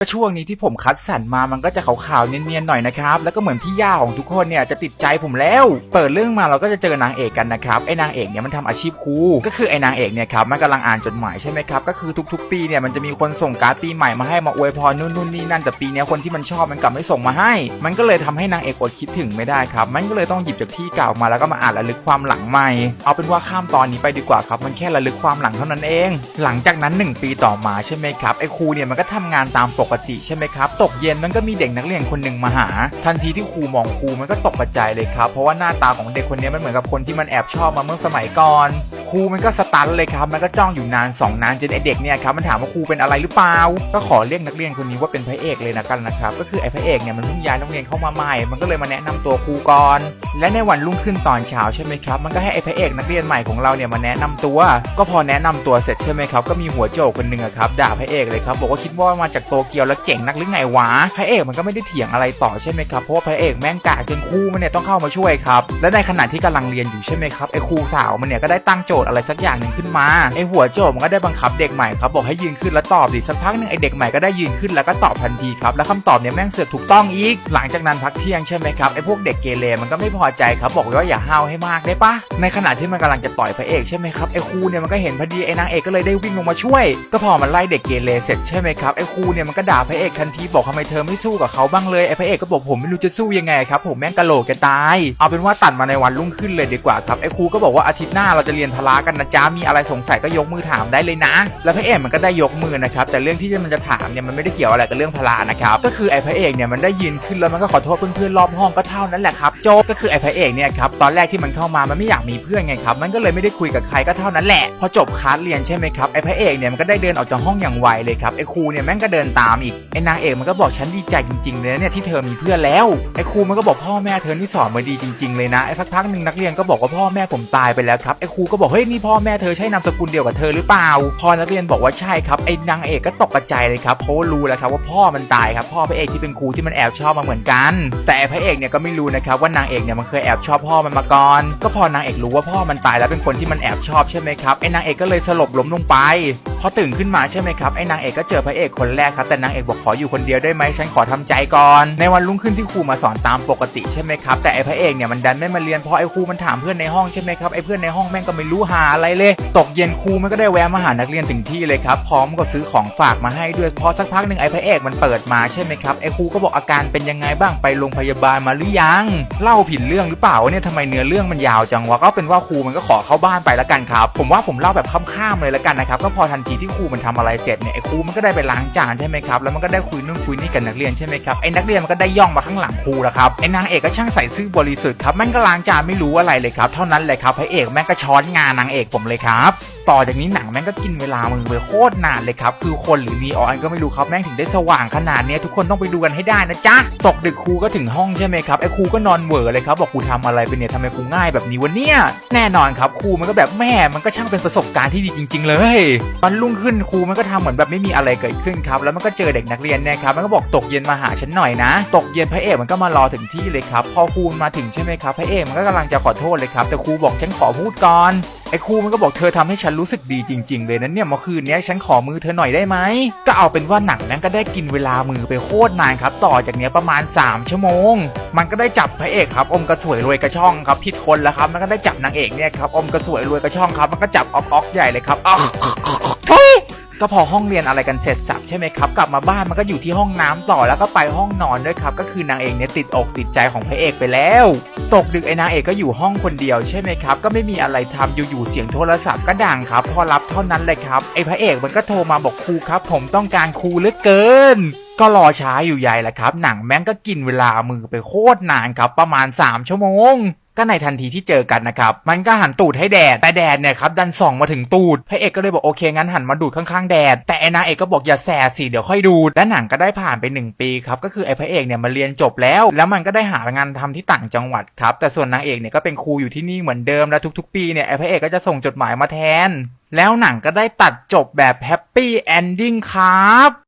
ก็ช่วงนี้ที่ผมคัดสรรมามันก็จะขาวๆเนียนๆหน่อยนะครับ แล้วก็เหมือนพี่ย่าของทุกคนเนี่ยจะติดใจผมแล้ว เปิดเรื่องมาเราก็จะเจอนางเอกกันนะครับ ไอ้นางเอกเนี่ยมันทำอาชีพครู ก็คือไอ้นางเอกเนี่ยครับมันกำลังอ่านจดหมายใช่ไหมครับ ก็คือทุกๆ ปีเนี่ยมันจะมีคนส่งการ์ดปีใหม่มาให้มาอวยพรนู่นนู่นนี่นั่น แต่ปีนี้คนที่มันชอบมันกลับไม่ส่งมาให้ มันก็เลยทำให้นางเอกอดคิดถึงไม่ได้ครับ มันก็เลยต้องหยิบจากที่เก่ามาแล้วก็มาอ่านระลึกความหลังใหม่ เอาเป็นว่าข้ามตอนนี้ไปดีกว่าครับ มันแค่ระลึกความหลังเท่านั้นเอง หลังจากนั้น 1 ปีต่อมาใช่ไหมครับไอ้ครูเนี่ยมันก็ทำงานตามปกกติใช่ไหมครับ ตกเย็นมันก็มีเด็กนักเรียนคนหนึ่งมาหา ทันทีที่ครูมองครูมันก็ตกกระจายเลยครับ เพราะว่าหน้าตาของเด็กคนนี้มันเหมือนกับคนที่มันแอบชอบมาเมื่อสมัยก่อน ครูมันก็สตันเลยครับ มันก็จ้องอยู่นาน2นานจนไอเด็กเนี่ยครับมันถามว่าครูเป็นอะไรหรือเปล่า ก็ขอเรียกนักเรียนคนนี้ว่าเป็นพระเอกเลยนะกันนะครับ ก็คือไอพระเอกเนี่ยมันเพิ่งย้ายโรงเรียนเข้ามาใหม่ มันก็เลยมาแนะนำตัวครูก่อน และในวันรุ่งขึ้นตอนเช้าใช่ไหมครับ มันก็ให้ไอพระเอกนักเรียนใหม่ของเราเนี่ยมาแนะนำตัว ก็พอแนะนำตัวเสร็จใช่ไหมครับ ก็มีหัวโจกคนหนึ่งครับด่าพระเอกเลยครับ บอกว่าคิดว่ามาจากโตเกียวแล้วเจ๋งนักหรือไงวะ พระเอกมันก็ไม่ได้เถียงอะไรต่อใช่ไหมครับ เพราะว่าพระเอกแม่งกากจนครูมันเนี่ยต้องเข้ามาช่วยครับ และในขณะที่กำลังเรียนอยู่ใช่ไหมครับไอครูสาวมันเนี่ยก็ได้ตั้งโจทย์อะไรสักอย่างหนึ่งขึ้นมาไอหัวโจทย์มันก็ได้บังคับเด็กใหม่ครับบอกให้ยืนขึ้นแล้วตอบดิสักพักหนึ่งไอเด็กใหม่ก็ได้ยืนขึ้นแล้วก็ตอบทันทีครับแล้วคำตอบเนี่ยแม่งเสือกถูกต้องอีก หลังจากนั้นพักเที่ยงใช่ไหมครับไอพวกเด็กเกเรมันก็ไม่พอใจครับบอกว่าอย่าห้าวให้มากได้ปะในขณะที่มันกำลังจะต่อยพระเอกใช่ไหมครับไอครูเนี่ยมันก็เห็นพอดีไอนางเอกก็เลยได้วิ่งลงมาช่วย ก็พอมันไล่เด็กเกเรเสร็จใช่ไหมครับไอครูเนี่ยมันก็ด่าพระเอกทันทีบอกทำไมเธอไม่สู้กับเขาบ้างเลยไอพระเอกก็บอกผมไม่รู้จะสู้ยังไงครับผมแม่งกะโหลกจะตาย เอาเป็นว่าตัดมาในวันรุ่งขึ้นเลยดีกว่าครับไอครูก็บอกว่าอาทิตย์หน้าเราจะเรียนพละกันนะจ๊ะมีอะไรสงสัยก็ยกมือถามได้เลยนะ แล้วพระเอกมันก็ได้ยกมือนะครับแต่เรื่องที่มันจะถามเนี่ยมันไม่ได้เกี่ยวอะไรกับเรื่องพละนะครับก็คือไอ้พระเอกเนี่ยมันได้ยืนขึ้นแล้วมันก็ขอโทษเพื่อนๆรอบห้องก็เท่านั้นแหละครับโจบก็คือไอ้พระเอกเนี่ยครับตอนแรกที่มันเข้ามามันไม่อยากมีเพื่อนไงครับมันก็เลยไม่ได้คุยกับใครก็เท่านั้นแหละพอจบคลาสเรียนใช่ไหมครับไอ้พระเอกเนี่ยมันก็ได้เดินออกจากห้องอย่างไวเลยครับไอ้ครูเนี่ยแม่งก็เดินตามอีกไอ้นางเอกมันก็บอกฉันดีใจจริงๆเลยเนี่ยที่เธอมีเพื่อนแล้วไอครูมันก็บอกพ่อแม่เธอนี่สอนมาดีจริง ๆเลยนะไอสักพักหนึ่งนักเรียนก็บอกว่าพ่อแม่ผมตายไปแล้วครับไอครูก็บอกเฮ้ยนี่พ่อแม่เธอใช่นามสกุลเดียวกับเธอหรือเปล่า พอนักเรียนบอกว่าใช่ครับไอ้นางเอกก็ตกใจเลยครับเพราะว่ารู้แล้วครับว่าพ่อมันตายครับพ่อพระเอกที่เป็นครูที่มันแอบชอบมาเหมือนกัน แต่พระเอกเนี่ยก็ไม่รู้นะครับว่านางเอกเนี่ยมันเคยแอบชอบพ่อมันมาก่อน ก็พอนางเอกรู้ว่าพ่อมันตายแล้วเป็นคนที่มันแอบชอบใช่ไหมครับไอ้นางเอกก็เลยสลบล้มลงไป อตื่นขึ้นมาใช่ไหมครับไอ้นางเอกก็เจอพระเอกคนแรกครับแต่นางเอกบอกขออยู่คนเดียวได้ไหมฉันขอทำใจก่อน ในวันรุ่งขึ้นที่ครูมาสอนตามปกติใช่ไหมครับแต่ไอ้พระเอกเนี่ยมันดันไม่มาเรียนเพราะไอ้ครูมันถามเพื่อนในห้องใช่ไหมครับไอ้เพื่อนในห้องแม่งก็ไม่รู้หาอะไรเลย ตกเย็นครูมันก็ได้แวะมาหานักเรียนถึงที่เลยครับพร้อมกับซื้อของฝากมาให้ด้วยพอสักพักหนึ่งไอ้พระเอกมันเปิดมาใช่ไหมครับไอ้ครูก็บอกอาการเป็นยังไงบ้างไปโรงพยาบาลมาหรือยังเล่าผิดเรื่องหรือเปล่าเนี่ยทำไมเนื้อเรื่องมันยาวจังวะก็เป็นว่าครูมันก็ขอเข้าบ้านไปแล้วกันครับผมว่าผมเล่าแบบข้ามๆเลยแล้วกันนะครับก็พอทันทีที่ครูมันทำอะไรเสร็จเนี่ยไอ้ครูมันก็ได้ไปล้างจานใช่ไหมครับแล้วมันก็ได้คุยนู่นคุยนี่กับนักเรียนใช่ไหมครับไอ้นักเรียนมันก็ได้ย่องมาข้างหลังครูแล้วครับไอ้นางเอกก็ช่างใส่ซื่อบริสุทธิ์ครับมันก็ล้างจานไม่รู้อะไรเลยครับ เท่านั้นเลยครับพระเอกแม่งก็ช้อนงานนางเอกผมเลยครับ ต่อจากนี้หนังแม่งก็กินเวลามือไปโคตรนานเลยครับ คือคนหรือนีออนก็ไม่รู้ครับแม่งถึงได้สว่างขนาดเนี้ยทุกคนต้องไปดูกันให้ได้นะจ๊ะ ตกดึกครูก็ถึงห้องใช่ไหมครับไอ้ครูก็นอนเวอร์เลยครับบอกครูทำอะไรไปเนี่ยทำไมครูง่ายแบบนี้วะเนี่ยแน่นอนครับครูมันก็แบบแม่มันก็ช่างเป็นประสบการณ์ที่ดีจริง ๆ เลยวันรุ่งขึ้นครูมันก็ทำเหมือนแบบไม่มีอะไรเกิดขึ้นครับแล้วมันก็เจอเด็กนักเรียนเนี่ยครับมันก็บอกตกเย็นมาหาฉันหน่อยนะ ตกเย็นพระเอกมันก็มารอถึงที่เลยครับพอครูมาถึงใช่ไหมครับพระเอกมันก็กำลังจะขอโทษเลยครับแต่ครูบอกฉันขอพูดก่อนไอ้ครูมันก็บอกเธอทำให้ฉันรู้สึกดีจริง ๆ เลยนะเนี่ยเมื่อคืนนี้ฉันขอมือเธอหน่อยได้ไหม ก็เอาเป็นว่าหนังนั้นก็ได้กินเวลามือไปโคตรนานครับ ต่อจากเนี้ยประมาณ 3 ชั่วโมง มันก็ได้จับพระเอกครับ อมกระสวยรวยกระช่องครับผิดคนแล้วครับมันก็ได้จับนางเอกเนี่ยครับอมกระสวยรวยกระช่องครับ มันก็จับออกออกใหญ่เลยครับอ๊อกทุย ก็พอห้องเรียนอะไรกันเสร็จสับใช่ไหมครับ กลับมาบ้านมันก็อยู่ที่ห้องน้ำต่อแล้วก็ไปห้องนอนด้วยครับ ก็คือนางเอกเนี่ยติดอกติดใจของพระเอกไปแล้ว ตกดึกไอ้นางเอกก็อยู่ห้องคนเดียวใช่ไหมครับ ก็ไม่มีอะไรทำอยู่ๆเสียงโทรศัพท์ก็ดังครับ พอรับเท่านั้นเลยครับไอ้พระเอกมันก็โทรมาบอกครูครับ ผมต้องการครูเหลือเกินก็รอช้าอยู่ใหญ่แหละครับ หนังแม่งก็กินเวลามือไปโคตรนานครับ ประมาณ 3 ชั่วโมง ก็ในทันทีที่เจอกันนะครับ มันก็หันตูดให้แดด แต่แดดเนี่ยครับดันส่องมาถึงตูด พระเอกก็เลยบอกโอเคงั้นหันมาดูดข้างๆแดด แต่ไอ้นางเอกก็บอกอย่าแสสิเดี๋ยวค่อยดูด และหนังก็ได้ผ่านไป 1 ปีครับ ก็คือไอ้พระเอกเนี่ยมาเรียนจบแล้ว แล้วมันก็ได้หางานทำที่ต่างจังหวัดครับ แต่ส่วนนางเอกเนี่ยก็เป็นครูอยู่ที่นี่เหมือนเดิม และทุกๆ ปีเนี่ยไอ้พระเอกก็จะส่งจดหมายมาแทน แล้วหนังก็ได้ตัดจบแบบแฮปปี้เอนดิ้งครับ